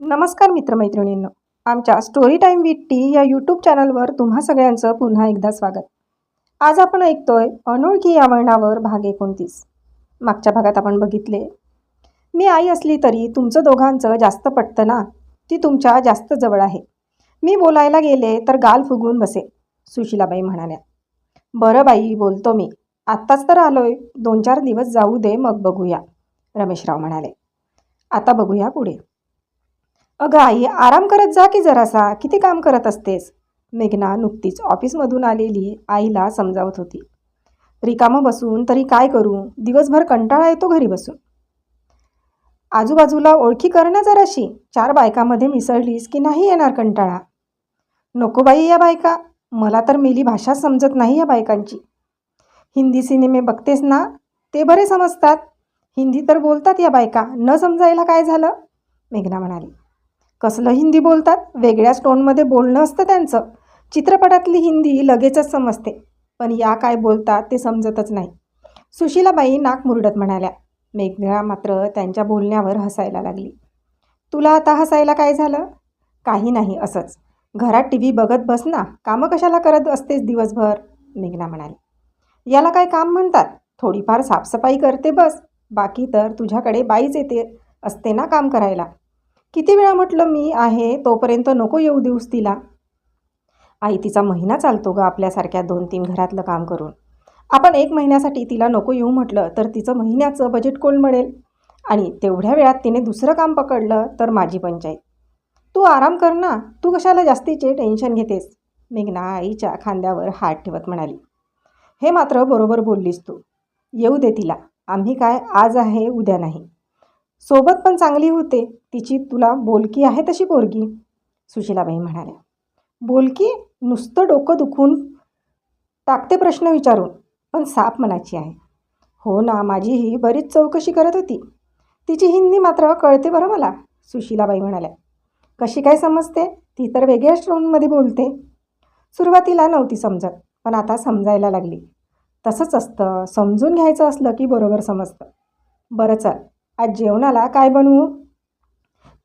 नमस्कार मित्रमैत्रिणींनो. आमच्या स्टोरी टाईम विथ टी या यूट्यूब चॅनलवर तुम्हा सगळ्यांचं पुन्हा एकदा स्वागत. आज आपण ऐकतोय अनोळखी या वळणावर भाग एकोणतीस. मागच्या भागात आपण बघितले. मी आई असली तरी तुमचं दोघांचं जास्त पटतं ना? ती तुमच्या जास्त जवळ आहे. मी बोलायला गेले तर गाल फुगून बसे सुशिलाबाई म्हणाल्या. बरं बाई बोलतो मी. आत्ताच तर आलोय. दोन चार दिवस जाऊ दे मग बघूया. रमेशराव म्हणाले. आता बघूया पुढे. अगं आई आराम करत जा की जरासा. किती काम करत असतेस? मेघना नुकतीच ऑफिसमधून आलेली आईला समजावत होती. रिकामं बसून तरी काय करू? दिवसभर कंटाळा येतो घरी बसून. आजूबाजूला ओळखी कर ना जराशी. चार बायकामध्ये मिसळलीस की नाही येणार कंटाळा? नको बाई या बायका. मला तर मेली भाषा समजत नाही या बायकांची. हिंदी सिनेमे बघतेस ना? ते बरे समजतात. हिंदी तर बोलतात या बायका. न समजायला काय झालं? मेघना म्हणाली. कसलं हिंदी बोलतात? वेगळ्याच टोनमध्ये बोलणं असतं त्यांचं. चित्रपटातली हिंदी लगेचच समजते. पण या काय बोलतात ते समजतच नाही. सुशीलाबाई नाक मुरडत म्हणाल्या मेघना मात्र त्यांच्या बोलण्यावर हसायला लागली. तुला आता हसायला काय झालं? काही नाही असंच. घरात टी व्ही बघत बस ना. कामं कशाला करत असतेस दिवसभर? मेघना म्हणाली. याला काय काम म्हणतात? थोडीफार साफसफाई करते बस. बाकी तर तुझ्याकडे बाईच येते असते ना काम करायला. किती वेळा म्हटलं मी आहे तोपर्यंत नको येऊ देऊस तिला. आई तिचा महिना चालतो ग आपल्यासारख्या दोन तीन घरातलं काम करून. आपण एक महिन्यासाठी तिला नको येऊ म्हटलं तर तिचं महिन्याचं बजेट कोण मिळेल? आणि तेवढ्या वेळात तिने दुसरं काम पकडलं तर माझी पंचायत. तू आराम कर ना तू कशाला जास्तीचे टेन्शन घेतेस? मेघना आईच्या खांद्यावर हात ठेवत म्हणाली. हे मात्र बरोबर बोललीस तू. येऊ दे तिला. आम्ही काय आज आहे उद्या नाही. सोबत पण चांगली होते. तिची तुला बोलकी आहे तशी पोरगी? सुशीलाबाई म्हणाल्या. बोलकी? नुसतं डोकं दुखून टाकते प्रश्न विचारून. पण साप मनाची आहे. हो ना माझी ही बरीच चौकशी करत होती. तिची हिंदी मात्र कळते बरं मला सुशीलाबाई म्हणाल्या. कशी काय समजते? ती तर वेगळ्याच टोनमध्ये बोलते. सुरुवातीला नव्हती समजत पण आता समजायला लागली. तसंच असतं समजून घ्यायचं असलं की बरोबर समजतं. बरं चल. आज जेवणाला काय बनवू?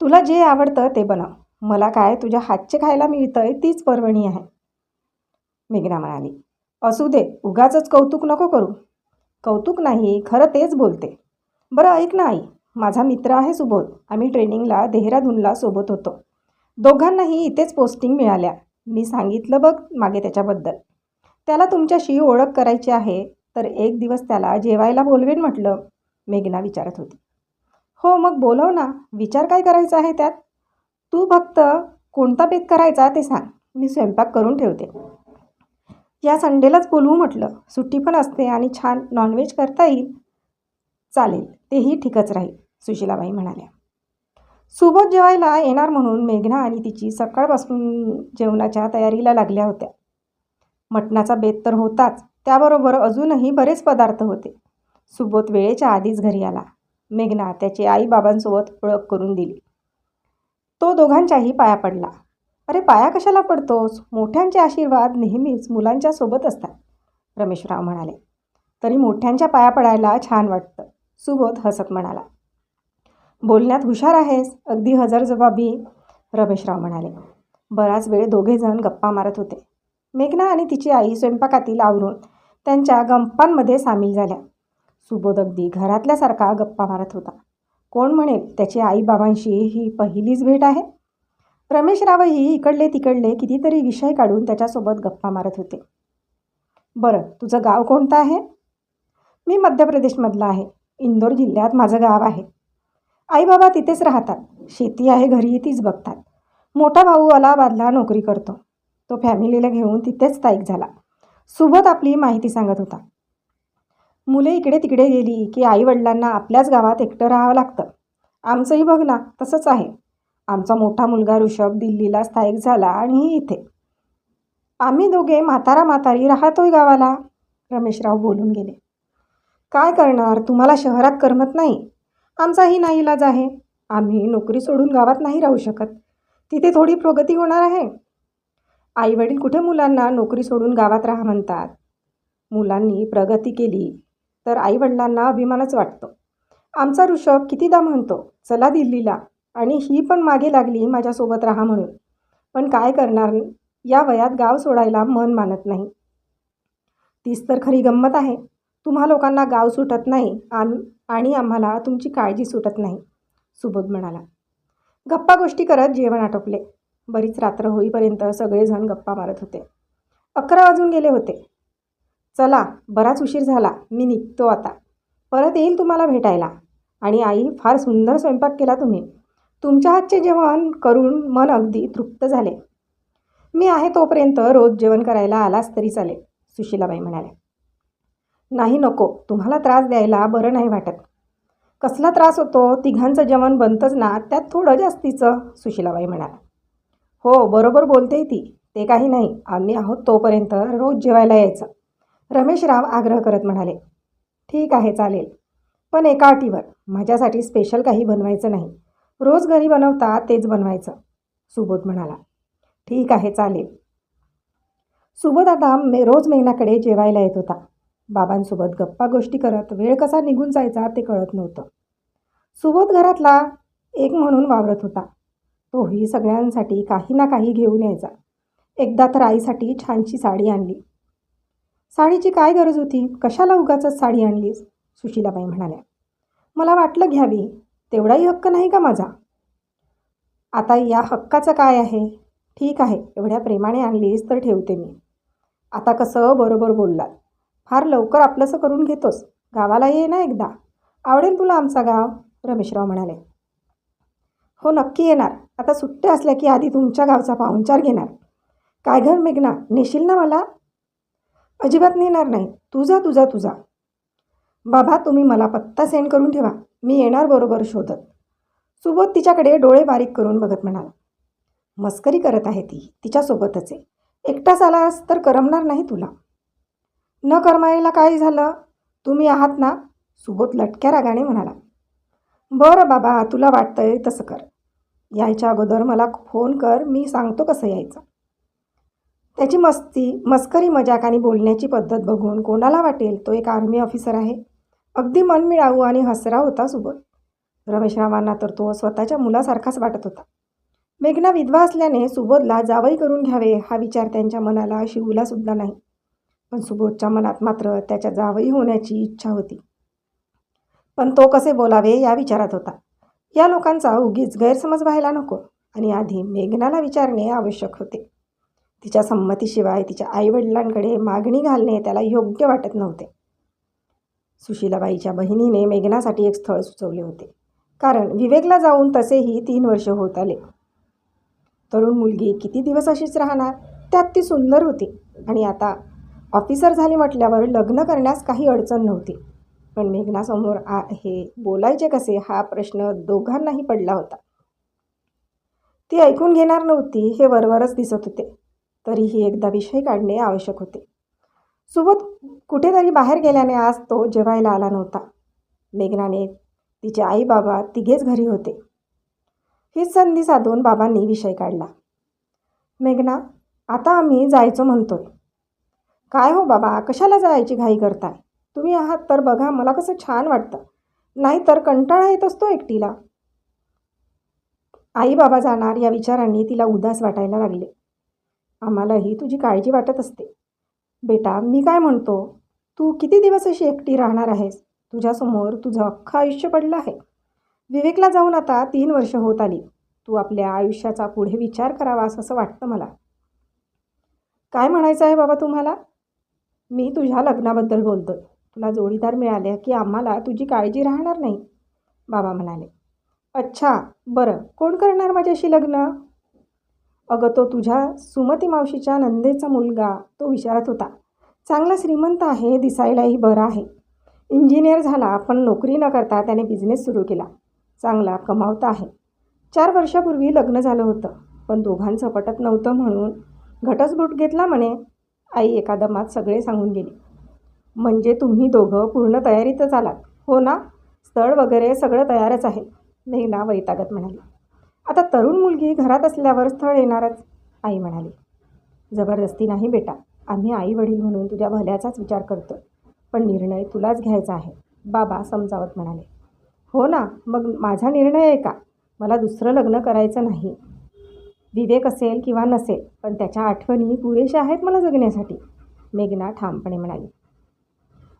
तुला जे आवडतं ते बनव मला काय तुझ्या हातचे खायला मिळतंय तीच पर्वणी आहे. मेघना म्हणाली. असू दे उगाचंच कौतुक नको करू. कौतुक नाही खरं तेच बोलते. बरं ऐक ना आई. माझा मित्र आहे सुबोध. आम्ही ट्रेनिंगला देहरादूनला सोबत होतो. दोघांनाही इथेच पोस्टिंग मिळाल्या. मी सांगितलं बघ मागे त्याच्याबद्दल. त्याला तुमच्याशी ओळख करायची आहे तर एक दिवस त्याला जेवायला बोलवेन म्हटलं मेघना विचारत होती. हो मग बोलव ना. विचार काय करायचा आहे त्यात? तू फक्त कोणता बेत करायचा ते सांग. मी स्वयंपाक करून ठेवते. या संडेलाच बोलवू म्हटलं. सुट्टी पण असते आणि छान नॉनव्हेज करता येईल. चालेल तेही ठीकच राहील सुशीलाबाई म्हणाल्या. सुबोध जेवायला येणार म्हणून मेघना आणि तिची सकाळपासून जेवणाच्या तयारीला लागल्या होत्या. मटणाचा बेत तर होताच. त्याबरोबर अजूनही बरेच पदार्थ होते. सुबोध वेळेच्या आधीच घरी आला. मेघना त्याची आईबाबांसोबत ओळख करून दिली. तो दोघांच्याही पाया पडला. अरे पाया कशाला पडतोस? मोठ्यांचे आशीर्वाद नेहमीच मुलांच्या सोबत असतात रमेशराव म्हणाले. तरी मोठ्यांच्या पाया पडायला छान वाटतं सुबोध हसत म्हणाला. बोलण्यात हुशार आहेस अगदी हजरजबाबी रमेशराव म्हणाले. बराच वेळ दोघेजण गप्पा मारत होते. मेघना आणि तिची आई स्वयंपाकातील आवरून त्यांच्या गंपांमध्ये सामील झाल्या. सुबोध अगदी घरातल्यासारखा गप्पा मारत होता. कोण म्हणेल त्याची आईबाबांशी ही पहिलीच भेट आहे? रमेशरावही इकडले तिकडले कितीतरी विषय काढून त्याच्यासोबत गप्पा मारत होते. बरं तुझं गाव कोणतं आहे? मी मध्य प्रदेशमधलं आहे. इंदोर जिल्ह्यात माझं गाव आहे. आईबाबा तिथेच राहतात. शेती आहे घरी तीच बघतात. मोठा भाऊ अलाहाबादला नोकरी करतो. तो फॅमिलीला घेऊन तिथेच स्थायिक झाला. सुबोध आपली माहिती सांगत होता. मुले इकडे तिकडे गेली की आईवडिलांना आपल्याच गावात एकटं राहावं लागतं. आमचंही बघ ना तसंच आहे. आमचा मोठा मुलगा ऋषभ दिल्लीला स्थायिक झाला आणि इथे. आम्ही दोघे म्हातारा म्हातारी राहतोय गावाला रमेशराव बोलून गेले. काय करणार तुम्हाला शहरात करमत नाही? आमचाही नाही इलाज आहे. आम्ही नोकरी सोडून गावात नाही राहू शकत. तिथे थोडी प्रगती होणार आहे. आईवडील कुठे मुलांना नोकरी सोडून गावात राहा म्हणतात? मुलांनी प्रगती केली. तर आईवडिलांना अभिमानच वाटतो. आमचा ऋषभ कितीदा म्हणतो चला दिल्लीला. आणि ही पण मागे लागली माझ्यासोबत राहा म्हणून. पण काय करणार? या वयात गाव सोडायला मन मानत नाही. तीच तर खरी गंमत आहे. तुम्हा लोकांना गाव सुटत नाही आम आणि आम्हाला तुमची काळजी सुटत नाही सुबोध म्हणाला. गप्पा गोष्टी करत जेवण आटोपले. बरीच रात्र होईपर्यंत सगळेजण गप्पा मारत होते. अकरा वाजून गेले होते. चला बराच उशीर झाला मी निघतो आता. परत येईल तुम्हाला भेटायला. आणि आई फार सुंदर स्वयंपाक केला तुम्ही. तुमच्या हातचे जेवण करून मन अगदी तृप्त झाले. मी आहे तोपर्यंत रोज जेवण करायला आलास तरी चालेल सुशीलाबाई म्हणाल्या. नाही नको तुम्हाला त्रास द्यायला बरं नाही वाटत. कसला त्रास होतो तिघांचं जेवण बनतंच ना त्यात थोडं जास्तीचं सुशीलाबाई म्हणाल्या. हो बरोबर बोलते ती ते काही नाही आम्ही आहोत तोपर्यंत रोज जेवायला यायचं. रमेशराव आग्रह करत म्हणाले ठीक आहे चालेल. पण एका अटीवर. माझ्यासाठी स्पेशल काही बनवायचं नाही. रोज घरी बनवता तेच बनवायचं. सुबोध म्हणाला ठीक आहे चालेल. सुबोध आता मे रोज मेघनाकडे जेवायला येत होता. बाबांसोबत गप्पा गोष्टी करत वेळ कसा निघून जायचा ते कळत नव्हतं. सुबोध घरातला एक म्हणून वावरत होता. तोही सगळ्यांसाठी काही ना काही घेऊन यायचा. एकदा तर आईसाठी छानशी साडी आणली. साडीची काय गरज होती? कशाला उगाचच साडी आणलीस? सुशीलाबाई म्हणाल्या. मला वाटलं घ्यावी. तेवढाही हक्क नाही का माझा? आता या हक्काचं काय आहे? ठीक आहे एवढ्या प्रेमाने आणलीस तर ठेवते मी. आता कसं बरोबर बोललात? फार लवकर आपलंसं करून घेतोस. गावाला ये ना एकदा. आवडेल तुला आमचा गाव? रमेशराव म्हणाले. हो नक्की येणार. आता सुट्ट्या असल्या की आधी तुमच्या गावचा पाहुणचार घेणार. काय घर मेघना? नेशील ना मला? अजिबात नेणार नाही. तुझा तुझा तुझा. बाबा तुम्ही मला पत्ता सेंड करून ठेवा. मी येणार बरोबर शोधत. सुबोध तिच्याकडे डोळे बारीक करून बघत म्हणाला मस्करी करत आहे ती. तिच्यासोबतच आहे. एकटाच आलास तर करमणार नाही तुला. न करमायला काय झालं? तुम्ही आहात ना? सुबोध लटक्या रागाने म्हणाला बरं बाबा तुला वाटतंय तसं कर. यायच्या अगोदर मला फोन कर. मी सांगतो कसं यायचं. त्याची मस्ती मस्करी मजाक आणि बोलण्याची पद्धत बघून कोणाला वाटेल तो एक आर्मी ऑफिसर आहे. अगदी मनमिळावू आणि हसरा होता सुबोध. रमेशरावांना तर तो स्वतःच्या मुलासारखाच वाटत होता. मेघना विधवा असल्याने सुबोधला जावई करून घ्यावे हा विचार त्यांच्या मनाला शिवला सुद्धा नाही. पण सुबोधच्या मनात मात्र त्याच्या जावई होण्याची इच्छा होती. पण तो कसे बोलावे या विचारात होता. या लोकांचा उगीच गैरसमज व्हायला नको आणि आधी मेघनाला विचारणे आवश्यक होते. तिच्या संमतीशिवाय तिच्या आईवडिलांकडे मागणी घालणे त्याला योग्य वाटत नव्हते. सुशीलाबाईच्या बहिणीने मेघनासाठी एक स्थळ सुचवले होते. कारण विवेकला जाऊन तसेही तीन वर्ष होत आले. तरुण मुलगी किती दिवस अशीच राहणार? त्यात ती सुंदर होती. आणि आता ऑफिसर झाली म्हटल्यावर लग्न करण्यास काही अडचण नव्हती. पण मेघनासमोर आ हे बोलायचे कसे हा प्रश्न दोघांनाही पडला होता. ती ऐकून घेणार नव्हती हे वरवरच दिसत होते. तरीही एकदा विषय काढणे आवश्यक होते. सुबोध कुठेतरी बाहेर गेल्याने आज तो जेवायला आला नव्हता. मेघनाने तिचे आई बाबा तिघेच घरी होते. हीच संधी साधून बाबांनी विषय काढला. मेघना आता आम्ही जायचो म्हणतोय. काय हो बाबा कशाला जायची घाई करताय? तुम्ही आहात तर बघा मला कसं छान वाटतं. नाही तर कंटाळा येत असतो एकटीला. आई बाबा जाणार या विचारांनी तिला उदास वाटायला लागले. आम्हालाही तुझी काळजी वाटत असते. बेटा मी काय म्हणतो? तू किती दिवस अशी एकटी राहणार आहेस? तुझ्यासमोर तुझं अख्खं आयुष्य पडलं आहे. विवेकला जाऊन आता तीन वर्ष होत आली. तू आपल्या आयुष्याचा पुढे विचार करावास असं वाटतं मला. काय म्हणायचं आहे बाबा तुम्हाला? मी तुझ्या लग्नाबद्दल बोलतो तुला जोडीदार मिळाले की आम्हाला तुझी काळजी राहणार नाही? बाबा म्हणाले. अच्छा बरं. कोण करणार माझ्याशी लग्न? अगं तो तुझ्या सुमती मावशीच्या नंदेचा मुलगा तो विचारत होता. चांगला श्रीमंत आहे दिसायलाही बरा आहे. इंजिनियर झाला पण नोकरी न करता त्याने बिझनेस सुरू केला. चांगला कमावता आहे. चार वर्षापूर्वी लग्न झालं होतं पण दोघांचं पटत नव्हतं म्हणून घटस्फोट घेतला म्हणे. आई एका दमात सगळे सांगून गेली. म्हणजे तुम्ही दोघं पूर्ण तयारीतच आलात हो ना? स्थळ वगैरे सगळं तयारच आहे मेघना वैतागत म्हणाली. आता तरुण मुलगी घरात असल्यावर स्थळ येणारच आई म्हणाली. जबरदस्ती नाही बेटा आम्ही आई वडील म्हणून तुझ्या भल्याचाच विचार करतो पण निर्णय तुलाच घ्यायचा आहे बाबा समजावत म्हणाले. हो ना मग माझा निर्णय आहे का? मला दुसरं लग्न करायचं नाही. विवेक असेल किंवा नसेल पण त्याच्या आठवणी पुरेशा आहेत मला जगण्यासाठी मेघना ठामपणे म्हणाली.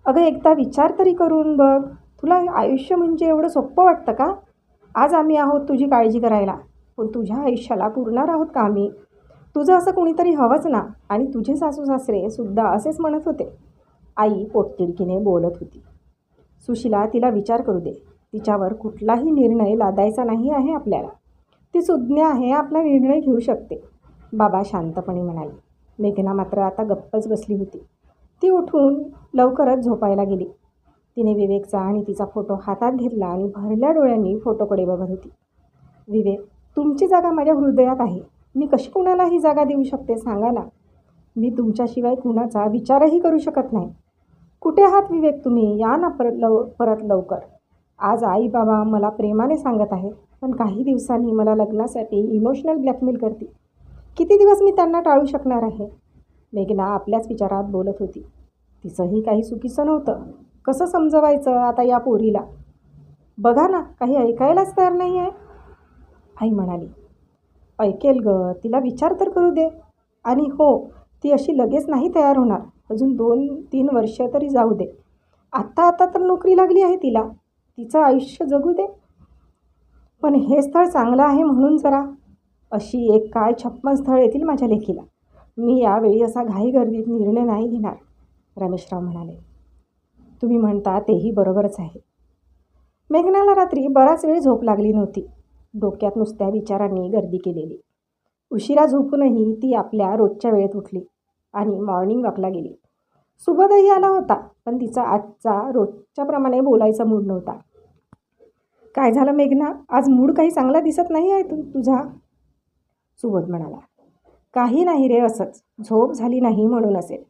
अगं एकदा विचार तरी करून बघ तुला आयुष्य म्हणजे एवढं सोपं वाटतं का? आज आम्ही आहोत तुझी काळजी करायला. पण तुझ्या आयुष्याला पुरणार आहोत का आम्ही? तुझं असं कुणीतरी हवंच ना. आणि तुझे सासू सासरे सुद्धा असेच म्हणत होते. आई पोटतिडकीने बोलत होती. सुशीला तिला विचार करू दे. तिच्यावर कुठलाही निर्णय लादायचा नाही आहे आपल्याला. ती सुज्ञ आहे आपला निर्णय घेऊ शकते. बाबा शांतपणे म्हणाले. मेघना मात्र आता गप्पच बसली होती. ती उठून लवकरच झोपायला गेली. तिने विवेकचा आणि तिचा फोटो हातात घेतला आणि भरल्या डोळ्यांनी फोटोकडे बघत होती. विवेक तुमची जागा माझ्या हृदयात आहे. मी कशी कुणाला ही जागा देऊ शकते सांगा ना. मी तुमच्याशिवाय कुणाचा विचारही करू शकत नाही. कुठे आहात विवेक तुम्ही? या ना परत लव परत लवकर. आज आई बाबा मला प्रेमाने सांगत आहेत पण काही दिवसांनी मला लग्नासाठी इमोशनल ब्लॅकमेल करतील. किती दिवस मी त्यांना टाळू शकणार आहे? मेघना आपल्याच विचारात बोलत होती. तिचंही काही चुकीचं नव्हतं. कसं समजवायचं आता या पोरीला? बघा ना काही ऐकायलाच तयार नाही आहे आई म्हणाली ऐकेल ग तिला विचार तर करू दे. आणि हो ती अशी लगेच नाही तयार होणार. अजून दोन तीन वर्ष तरी जाऊ दे. आत्ता आता तर नोकरी लागली आहे तिला. तिचं आयुष्य जगू दे. पण हे स्थळ चांगलं आहे म्हणून जरा. अशी एक काय छप्पन स्थळ येतील माझ्या लेखीला मी यावेळी असा घाई गर्दीत निर्णय नाही घेणार रमेशराव म्हणाले. तुम्ही म्हणता तेही बरोबरच आहे. मेघनाला रात्री बराच वेळ झोप लागली नव्हती. डोक्यात नुसत्या विचारांनी गर्दी केलेली. उशिरा झोपूनही ती आपल्या रोजच्या वेळेत उठली आणि मॉर्निंग वॉकला गेली. सुबोधही आला होता पण तिचा आजचा रोजच्याप्रमाणे बोलायचा मूड नव्हता. काय झालं मेघना? आज मूड काही चांगला दिसत नाही आहे तू तुझा? सुबोध म्हणाला. काही नाही रे असंच. झोप झाली नाही म्हणून असेल.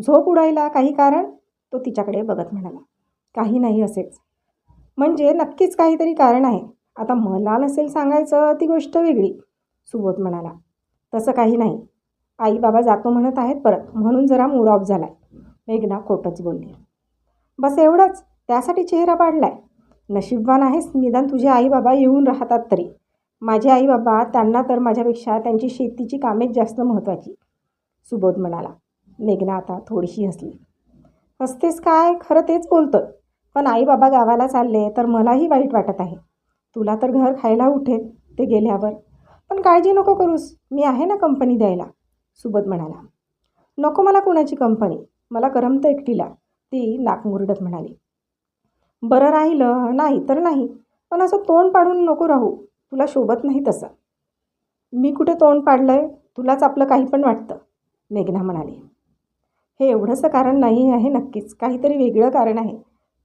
झोप उडायला काही कारण? तो तिच्याकडे बघत म्हणाला काही नाही असेच. म्हणजे नक्कीच काहीतरी कारण आहे. आता मला नसेल सांगायचं ती गोष्ट वेगळी सुबोध म्हणाला. तसं काही नाही. आई बाबा जातो म्हणत आहेत परत म्हणून जरा मूड ऑफ झाला आहे मेघना खोटंच बोलली. बस एवढंच. त्यासाठी चेहरा पाडलाय. नशीबवान आहेस. निदान तुझे आई बाबा येऊन राहतात तरी. माझे आई बाबा त्यांना तर माझ्यापेक्षा त्यांची शेतीची कामेच जास्त महत्त्वाची सुबोध म्हणाला. मेघना आता थोडीशी हसली. हसतेस काय? खरं तेच बोलतं पण आई बाबा गावाला चालले तर मलाही वाईट वाटत आहे. तुला तर घर खायला उठेल ते गेल्यावर. पण काळजी नको करूस. मी आहे ना कंपनी द्यायला. सुबोध म्हणाला. नको मला कुणाची कंपनी. मला करमतं एकटीला. ती नाकमुरडत म्हणाली. बरं राहिलं. नाही तर नाही. पण असं तोंड पाडून नको राहू. तुला शोभत नाही तसं. मी कुठे तोंड पाडलं आहे तुलाच आपलं काही पण वाटतं. मेघना म्हणाली. हे एवढंसं कारण नाही आहे नक्कीच. काहीतरी वेगळं कारण आहे.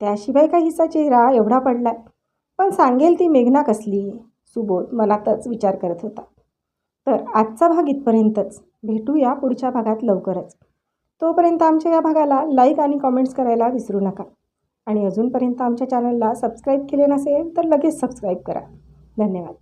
त्याशिवाय काही हिचा चेहरा एवढा पडला आहे पण सांगेल ती मेघना कसली? सुबोध मनातच विचार करत होता. तर आजचा भाग इथपर्यंतच. भेटूया पुढच्या भागात लवकरच. तोपर्यंत आमच्या या भागाला लाईक आणि कॉमेंट्स करायला विसरू नका. आणि अजूनपर्यंत आमच्या चॅनलला सबस्क्राईब केले नसेल तर लगेच सबस्क्राईब करा. धन्यवाद.